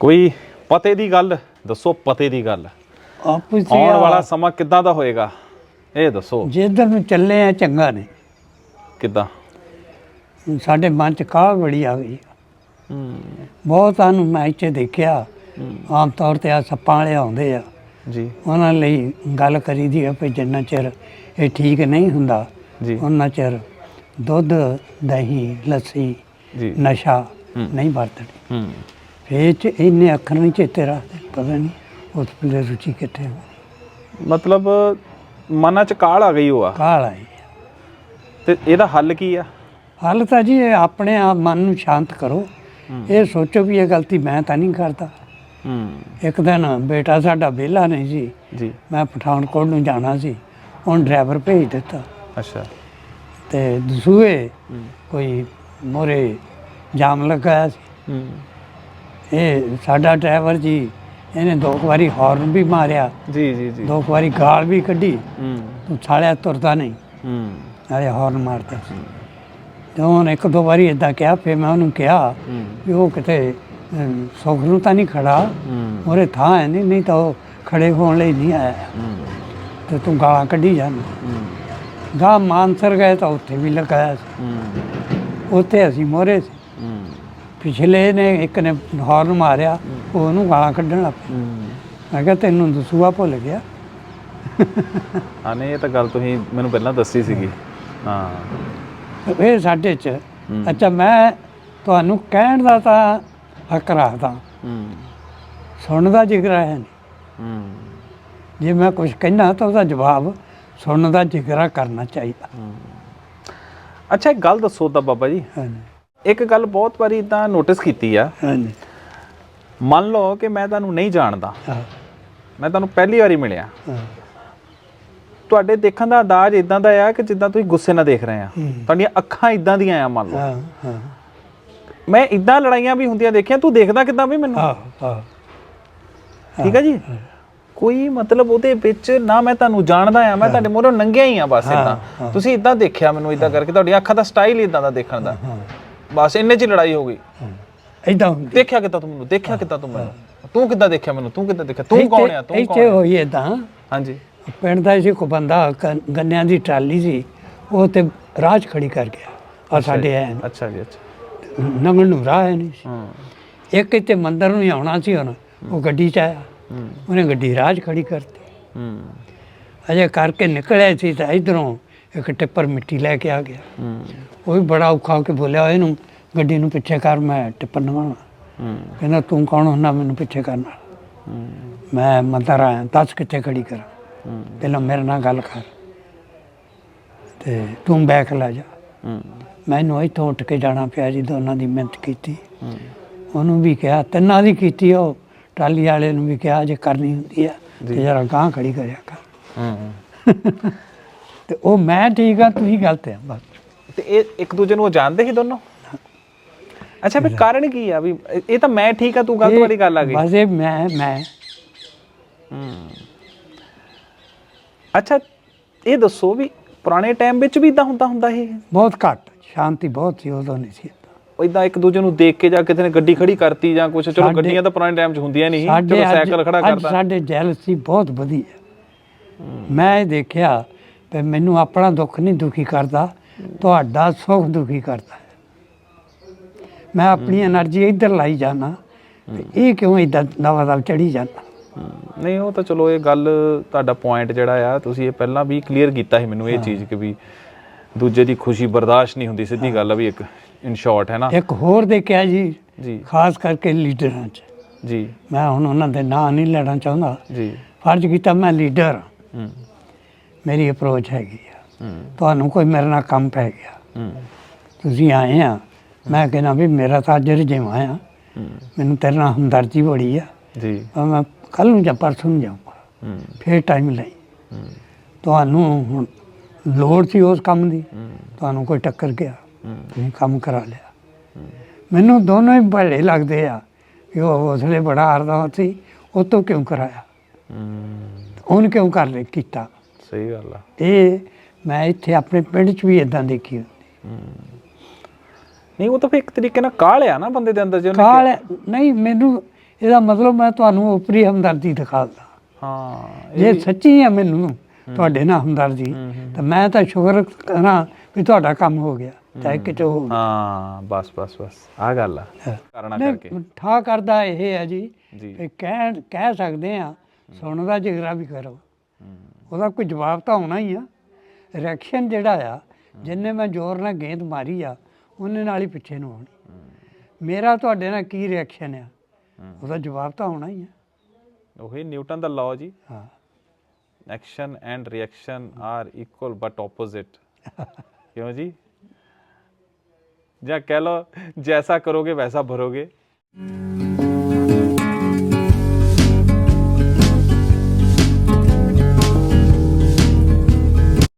ਕੋਈ ਪਤੇ ਦੀ ਗੱਲ ਦੱਸੋ ਪਤੇ ਦੀ ਗੱਲ। ਆਪਸ ਆਉਣ ਵਾਲਾ ਸਮਾਂ ਕਿੱਦਾਂ ਦਾ ਹੋਏਗਾ? ਇਹ ਦੱਸੋ। ਜਿੱਧਰ ਨੂੰ ਚੱਲੇ ਆ ਚੰਗਾ ਨੇ। ਕਿੱਦਾਂ? ਸਾਡੇ ਮਨ ਚ ਕਾਹ ਬੜੀ ਆ ਗਈ। ਹੂੰ ਬਹੁਤਾਂ ਨੂੰ ਮੈਂ ਇੱਥੇ ਦੇਖਿਆ। ਆਮ ਤੌਰ ਤੇ ਆ ਸੱਪਾਂ ਵਾਲੇ ਆਉਂਦੇ ਆ। ਜੀ। ਉਹਨਾਂ ਲਈ ਗੱਲ ਕਰੀਦੀ ਆ ਵੀ ਜਿੰਨਾ ਚਿਰ ਇਹ ਠੀਕ ਨਹੀਂ ਹੁੰਦਾ ਜੀ। ਉਹਨਾਂ ਚਿਰ ਦੁੱਧ ਦਹੀਂ ਲੱਸੀ ਜੀ। ਨਸ਼ਾ। ਨਹੀਂ ਵਰਤਣੀ ਹੂੰ। ਫੇਰ ਚ ਇੰਨੇ ਅੱਖਰ ਨਹੀਂ ਚੇਤੇ ਰੱਖਦੇ ਪਤਾ ਨਹੀਂ ਉਸ ਵੇਲੇ ਰੁਚੀ ਕਿੱਥੇ ਹੋ ਮਤਲਬ ਮਨਾਂ ਚ ਕਾਲ ਆ ਗਈ ਉਹ ਆ। ਕਾਲ ਆਈ। ਤੇ ਇਹਦਾ ਹੱਲ ਕੀ ਆ? ਹਾਲ ਤਾਂ ਜੀ ਇਹ ਆਪਣੇ ਆਪ ਮਨ ਨੂੰ ਸ਼ਾਂਤ ਕਰੋ। ਇਹ ਸੋਚੋ ਵੀ ਇਹ ਗਲਤੀ ਮੈਂ ਤਾਂ ਨਹੀਂ ਕਰਦਾ। ਹੂੰ। ਇੱਕ ਦਿਨ ਬੇਟਾ ਸਾਡਾ ਵਿਹਲਾ ਨਹੀਂ ਸੀ। ਜੀ। ਮੈਂ ਪਠਾਨਕੋਟ ਨੂੰ ਜਾਣਾ ਸੀ। ਹੁਣ ਡਰਾਈਵਰ ਭੇਜ ਦਿੱਤਾ। ਅੱਛਾ। ਤੇ ਦਸੂਏ ਕੋਈ ਮੋਰੇ ਜਾਮ ਲੱਗਾ ਸੀ। ਇਹ ਸਾਡਾ ਡਰਾਈਵਰ ਜੀ ਇਹਨੇ ਦੋ ਕੁ ਵਾਰੀ ਹਾਰਨ ਵੀ ਮਾਰਿਆ। ਜੀ ਜੀ ਜੀ। ਦੋ ਕੁ ਵਾਰੀ ਗਾਲ ਵੀ ਕੱਢੀ। ਹੂੰ। ਤੂੰ ਸਾਲਿਆ ਤੁਰਦਾ ਨਹੀਂ। ਹੂੰ। ਨਾਲੇ ਹਾਰਨ ਮਾਰਦਾ ਸੀ। ਤੇ ਉਹਨੇ ਇੱਕ ਦੋ ਵਾਰੀ ਇਦਾਂ ਕਿਹਾ ਫਿਰ ਮੈਂ ਉਹਨੂੰ ਕਿਹਾ ਹੂੰ। ਵੀ ਉਹ ਕਿਤੇ ਅਮ, ਸੁੱਖ ਨੂੰ ਤਾਂ ਨਹੀਂ ਖੜਾ। ਹੂੰ। ਉਹਰੇ ਥਾਂ ਹੈ ਨਹੀਂ ਨਹੀਂ ਤਾਂ ਉਹ ਖੜੇ ਹੋਣ ਲਈ ਨਹੀਂ ਆਇਆ। ਹੂੰ। ਤੇ ਤੂੰ ਗਾਲਾਂ ਕੱਢੀ ਜਾਣਾ। ਹੂੰ। ਗਾ ਮਾਨਸਰ ਗਏ ਤਾਂ ਉੱਥੇ ਵੀ ਲਗਾਇਆ ਸੀ। ਹੂੰ। ਉੱਥੇ ਅਸੀਂ ਮੋਰੇ ਸੀ। ਪਿਛਲੇ ਨੇ ਇੱਕ ਨੇ ਹਾਰਨ ਮਾਰਿਆ ਉਹ ਉਹਨੂੰ ਗਾਲਾਂ ਕੱਢਣ ਲੱਗ ਪਿਆ। ਮੈਂ ਕਿਹਾ ਤੈਨੂੰ ਦਸੂਆ ਭੁੱਲ ਗਿਆ। ਹਾਂ ਨਹੀਂ ਇਹ ਤਾਂ ਗੱਲ ਤੁਸੀਂ ਮੈਨੂੰ ਪਹਿਲਾਂ ਦੱਸੀ ਸੀਗੀ। ਹਾਂ। ਇਹ ਸਾਡੇ ਚ। ਅੱਛਾ ਮੈਂ ਤੁਹਾਨੂੰ ਕਹਿਣ ਦਾ ਤਾਂ ਹੱਕ ਰੱਖਦਾ। ਸੁਣਨ ਦਾ ਜਿਗਰਾ ਹੈ ਨਹੀਂ। ਹੂੰ। ਜੇ ਮੈਂ ਕੁਝ ਕਹਿਣਾ ਤਾਂ ਉਹਦਾ ਜਵਾਬ ਸੁਣਨ ਦਾ ਜਿਗਰਾ ਕਰਨਾ ਚਾਹੀਦਾ। ਅੱਛਾ ਇੱਕ ਗੱਲ ਦੱਸੋ ਤਾਂ ਬਾਬਾ ਜੀ। ਹਾਂਜੀ। ਇੱਕ ਗੱਲ ਬਹੁਤ ਵਾਰੀ ਇਦਾਂ ਨੋਟਿਸ ਕੀਤੀ ਆ। ਹਾਂਜੀ। ਮੰਨ ਲਓ ਕਿ ਮੈਂ ਤੁਹਾਨੂੰ ਨਹੀਂ ਜਾਣਦਾ। ਮੈਂ ਤੁਹਾਨੂੰ ਪਹਿਲੀ ਵਾਰੀ ਮਿਲਿਆ। ਤੁਹਾਡੇ ਦੇਖਣ ਦਾ ਅੰਦਾਜ਼ ਇਦਾਂ ਦਾ ਆ ਕਿ ਜਿੱਦਾਂ ਤੁਸੀਂ ਗੁੱਸੇ ਨਾਲ ਦੇਖ ਰਹੇ ਆ। ਤੁਹਾਡੀਆਂ ਅੱਖਾਂ ਇਦਾਂ ਦੀਆਂ ਆ ਮੰਨ ਲਓ। ਮੈਂ ਇਦਾਂ ਲੜਾਈਆਂ ਵੀ ਹੁੰਦੀਆਂ ਦੇਖੀਆਂ ਤੂੰ ਦੇਖਦਾ ਕਿਦਾਂ ਵੀ ਮੈਨੂੰ? ਹਾਂ ਹਾਂ। ਠੀਕ ਹੈ ਜੀ ਕੋਈ ਮਤਲਬ ਉਹਦੇ ਵਿੱਚ ਨਾ ਮੈਂ ਤੁਹਾਨੂੰ ਜਾਣਦਾ ਆ ਮੈਂ ਤੁਹਾਡੇ ਮੂਹਰੋਂ ਨੰਗਿਆ ਹੀ ਆ ਬਸ ਇਦਾਂ ਤੁਸੀਂ ਇਦਾਂ ਦੇਖਿਆ ਮੈਨੂੰ ਇਦਾਂ ਕਰਕੇ ਤੁਹਾਡੀਆਂ ਅੱਖਾਂ ਦਾ ਸਟਾਈਲ ਇਦਾਂ ਦਾ ਦੇਖਣ ਦਾ। ਬਸ ਇੰਨੇ ਚ ਹੀ ਲੜਾਈ ਹੋ ਗਈ। ਇਦਾਂ ਹੁੰਦੀ ਦੇਖਿਆ ਕਿੱਦਾਂ ਤੂੰ ਮੈਨੂੰ? ਦੇਖਿਆ ਕਿੱਦਾਂ ਤੂੰ ਮੈਨੂੰ? ਤੂੰ ਕਿੱਦਾਂ ਦੇਖਿਆ ਮੈਨੂੰ? ਤੂੰ ਕਿੱਦਾਂ ਦੇਖਿਆ? ਤੂੰ ਕੌਣ ਆ? ਤੂੰ ਇੱਥੇ ਕੌਣ ਹੋਈ ਇਦਾਂ ਹਾਂਜੀ। ਪਿੰਡ ਦਾ ਸੀ ਕੋ ਬੰਦਾ ਕ- ਗੰਨਿਆਂ ਦੀ ਟਰਾਲੀ ਸੀ। ਉਹ ਤੇ ਰਾਜ ਖੜੀ ਕਰ ਗਿਆ। ਆ ਸਾਡੇ ਐ ਅੱਛਾ ਜੀ ਅੱਛਾ। ਨੰਗਲ ਨੂੰ ਰਾਹ ਹੈ ਨਹੀਂ ਸੀ। ਹੂੰ। ਇੱਕ ਇੱਥੇ ਮੰਦਰ ਨੂੰ ਹੀ ਆਉਣਾ ਸੀ ਹੁਣ। ਉਹ ਗੱਡੀ ਚ ਆਇਆ। ਉਹਨੇ ਗੱਡੀ ਰਾਜ ਖੜੀ ਕਰਤੀ। ਹੂੰ। ਅਜੇ ਕਰਕੇ ਨਿਕਲਿਆ ਸੀ ਤਾਂ ਇਧਰੋਂ ਇੱਕ ਟਿੱਪਰ ਮਿੱਟੀ ਲੈ ਕੇ ਆ ਗਿਆ। ਹੂੰ। ਉਹ ਵੀ ਬੜਾ ਔਖਾ ਹੋ ਕੇ ਬੋਲਿਆ ਇਹਨੂੰ ਗੱਡੀ ਨੂੰ ਪਿੱਛੇ ਕਰ ਮੈਂ ਟਿੱਪਰ ਨਵਾਉਣਾ ਹੂੰ। ਕਹਿੰਦਾ ਤੂੰ ਕੌਣ ਹੁੰਦਾ ਮੈਨੂੰ ਪਿੱਛੇ ਕਰਨ ਮੈਂ ਮੰਦਰ ਆਇਆ ਦੱਸ ਕਿੱਥੇ ਖੜੀ ਕਰਾਂ। ਪਹਿਲਾਂ ਮੇਰੇ ਨਾਲ ਗੱਲ ਕਰ। ਤੇ ਤੂੰ ਬੈਕ ਲੈ ਜਾ। ਮੈਨੂੰ ਇੱਥੋਂ ਉੱਠ ਕੇ ਜਾਣਾ ਪਿਆ ਜੀ ਦੋਨਾਂ ਦੀ ਮਿਹਨਤ ਕੀਤੀ। ਹੂੰ। ਉਹਨੂੰ ਵੀ ਕਿਹਾ ਤਿੰਨਾਂ ਦੀ ਕੀਤੀ ਉਹ ਟਰਾਲੀ ਵਾਲੇ ਨੂੰ ਵੀ ਕਿਹਾ ਜੇ ਕਰਨੀ ਹੁੰਦੀ ਆ ਤੇ ਜਰਾ ਗਾਂ ਖੜੀ ਕਰਿਆ ਕਰ। ਹੂੰ। ਤੇ ਉਹ ਮੈਂ ਠੀਕ ਆ ਤੁਸੀਂ ਗਲਤ ਆ ਬਸ। ਤੇ ਇਹ ਇੱਕ ਦੂਜੇ ਨੂੰ ਉਹ ਜਾਣਦੇ ਸੀ ਦੋਨੋਂ? ਅੱਛਾ ਫਿਰ ਕਾਰਨ ਕੀ ਆ? ਵੀ ਇਹ- ਤਾਂ ਮੈਂ ਠੀਕ ਆ ਤੂੰ ਗਲਤ ਵਾਲੀ ਗੱਲ ਆ ਗਈ। ਬਸ ਇਹ ਮੈਂ ਮੈਂ। ਹੂੰ। ਅੱਛਾ ਇਹ ਦੱਸੋ ਵੀ ਪੁਰਾਣੇ ਟਾਈਮ ਵਿੱਚ ਵੀ ਇਦਾਂ ਹੁੰਦਾ ਹੁੰਦਾ ਸੀ? ਬਹੁਤ ਘੱਟ ਸ਼ਾਂਤੀ ਬਹੁਤ ਸੀ ਉਦੋਂ ਨਹੀਂ ਸੀ ਏਦਾਂ। ਇਦਾਂ ਇੱਕ ਦੂਜੇ ਨੂੰ ਦੇਖ ਕੇ ਜਾਂ ਕਿਸੇ ਨੇ ਗੱਡੀ ਖੜੀ ਕਰਤੀ ਜਾਂ ਕੁਝ ਚਲੋ ਸਾਡੇ- ਗੱਡੀਆਂ ਤਾਂ ਪੁਰਾਣੇ ਟਾਈਮ 'ਚ ਹੁੰਦੀਆਂ ਨਹੀਂ ਸੀ ਚਲੋ ਅੱਜ- ਸਾਈਕਲ ਖੜਾ ਅੱਜ ਕਰਦਾ। ਸਾਡੇ ਜੈਲ ਸੀ ਬਹੁਤ ਵਧੀਆ। ਮੈਂ ਇਹ ਦੇਖਿਆ ਵੀ ਮੈਨੂੰ ਆਪਣਾ ਦੁੱਖ ਨਹੀਂ ਦੁਖੀ ਕਰਦਾ। ਤੁਹਾਡਾ ਸੁਖ ਦੁਖੀ ਕਰਦਾ ਮੈਂ ਆਪਣੀ એનર્ਜੀ ਇੱਧਰ ਲਾਈ ਜਾਣਾ ਇਹ ਕਿਉਂ ਇਦਾਂ ਨਵਾਂ ਦਵ ਚੜੀ ਜਾਂਦਾ? ਨਹੀਂ ਉਹ ਤਾਂ ਚਲੋ ਇਹ ਗੱਲ ਤੁਹਾਡਾ ਪੁਆਇੰਟ ਜਿਹੜਾ ਆ ਤੁਸੀਂ ਇਹ ਪਹਿਲਾਂ ਵੀ ਕਲੀਅਰ ਕੀਤਾ ਸੀ ਮੈਨੂੰ ਇਹ ਚੀਜ਼ ਕਿ ਵੀ ਦੂਜੇ ਦੀ ਖੁਸ਼ੀ ਬਰਦਾਸ਼ਤ ਨਹੀਂ ਹੁੰਦੀ ਸਿੱਧੀ ਗੱਲ ਆ ਵੀ ਇੱਕ ਇਨ ਸ਼ਾਰਟ ਹੈ ਨਾ? ਇੱਕ ਹੋਰ ਦੇਖਿਆ ਜੀ ਜੀ। ਖਾਸ ਕਰਕੇ ਲੀਡਰਾਂ 'ਚ। ਜੀ। ਮੈਂ ਹੁਣ ਉਹਨਾਂ ਦੇ ਨਾਂ ਨਹੀਂ ਲੈਣਾ ਚਾਹੁੰਦਾ। ਜੀ। ਫਰਜ਼ ਕੀਤਾ ਮੈਂ ਲੀਡਰ ਹਾਂ। ਮੇਰੀ ਅਪਰੋਚ ਹੈਗੀ ਆ। ਤੁਹਾਨੂੰ ਕੋਈ ਮੇਰੇ ਨਾਲ ਕੰਮ ਪੈ ਗਿਆ। ਤੁਸੀਂ ਆਏ ਆ ਮੈਂ ਕਹਿੰਦਾ ਵੀ ਮੇਰਾ ਤਾਂ ਅੱਜ ਰਜੇਵਾ ਆ। ਮੈਨੂੰ ਤੇਰੇ ਨਾਲ ਹਮਦਰਦੀ ਬੜੀ ਆ। ਜੀ। ਮੈਂ ਕੱਲ ਨੂੰ ਜਾਂ ਪਰਸੋਂ ਨੂੰ ਜਾਊਂਗਾ। ਫੇਰ ਟਾਈਮ ਲਈ। ਤੁਹਾਨੂੰ ਹੁਣ ਲੋੜ ਸੀ ਉਸ ਕੰਮ ਦੀ। ਤੁਹਾਨੂੰ ਕੋਈ ਟੱਕਰ ਗਿਆ। ਤੁਸੀਂ ਕੰਮ ਕਰਾ ਲਿਆ। ਮੈਨੂੰ ਦੋਨੋਂ ਹੀ ਬੜੇ ਲੱਗਦੇ ਆ ਕਿ ਉਹ ਉਸਲੇ ਬੜਾ ਹਰਦਾ ਸੀ ਉਹ ਤੋਂ ਕਿਉਂ ਕਰਾਇਆ? ਉਹਨ ਕਿਉਂ ਕਰ ਲੈ ਕੀਤਾ? ਸਹੀ ਗੱਲ ਆ। ਇਹ ਮੈਂ ਇੱਥੇ ਆਪਣੇ ਪਿੰਡ 'ਚ ਵੀ ਇਦਾਂ ਦੇਖੀ ਨਹੀਂ ਉਹ ਤਾਂ ਫਿਰ ਇੱਕ ਤਰੀਕੇ ਨਾਲ ਕਾਲ ਆ ਨਾ ਬੰਦੇ ਦੇ ਅੰਦਰ ਜੇ ਉਹਨੇ ਕਾਲ ਨਹੀਂ ਮੈਨੂੰ ਇਹਦਾ ਮਤਲਬ ਮੈਂ ਤੁਹਾਨੂੰ ਉਪਰੀ ਹਮਦਰਦੀ ਦਿਖਾਉਂਦਾ ਹਾਂ ਜੇ ਸੱਚੀ ਹੈ ਮੈਨੂੰ ਤੁਹਾਡੇ ਨਾਲ ਹਮਦਰਦੀ ਤਾਂ ਮੈਂ ਤਾਂ ਸ਼ੁਕਰ ਕਰਾਂ ਵੀ ਤੁਹਾਡਾ ਕੰਮ ਹੋ ਗਿਆ ਚਾਹੇ ਕਿਤੇ ਹੋ। ਬਸ ਬਸ ਬਸ ਆ ਗੱਲ ਆ ਕਰਨਾ ਕਰਕੇ। ਠਾ ਕਰਦਾ ਇਹ ਹੈ ਜੀ ਕਿ ਕਹਿ ਕਹਿ ਸਕਦੇ ਆ ਸੁਣਨ ਦਾ ਜਿਗਰਾ ਵੀ ਕਰੋ। ਉਹਦਾ ਕੋਈ ਜਵਾਬ ਤਾਂ ਹੋਣਾ ਹੀ ਆ। ਰਿਐਕਸ਼ਨ ਜਿਹੜਾ ਆ ਜਿੰਨੇ ਮੈਂ ਜ਼ੋਰ ਨਾਲ ਗੇਂਦ ਮਾਰੀ ਆ ਉਹਨੇ ਨਾਲ ਹੀ ਪਿੱਛੇ ਨੂੰ ਆਉਣੀ। ਮੇਰਾ ਤੁਹਾਡੇ ਨਾਲ ਕੀ ਰਿਐਕਸ਼ਨ ਆ? ਉਹਦਾ ਜਵਾਬ ਤਾਂ ਹੋਣਾ ਹੀ ਆ। ਉਹੀ ਨਿਊਟਨ ਦਾ ਲਾਅ ਜੀ। ਹਾਂ। Action and reaction are equal but opposite ਕਿਉਂ ਜੀ? ਜਾਂ ਕਹਿ ਲਓ ਜੈਸਾ ਕਰੋਗੇ ਵੈਸਾ ਭਰੋਗੇ।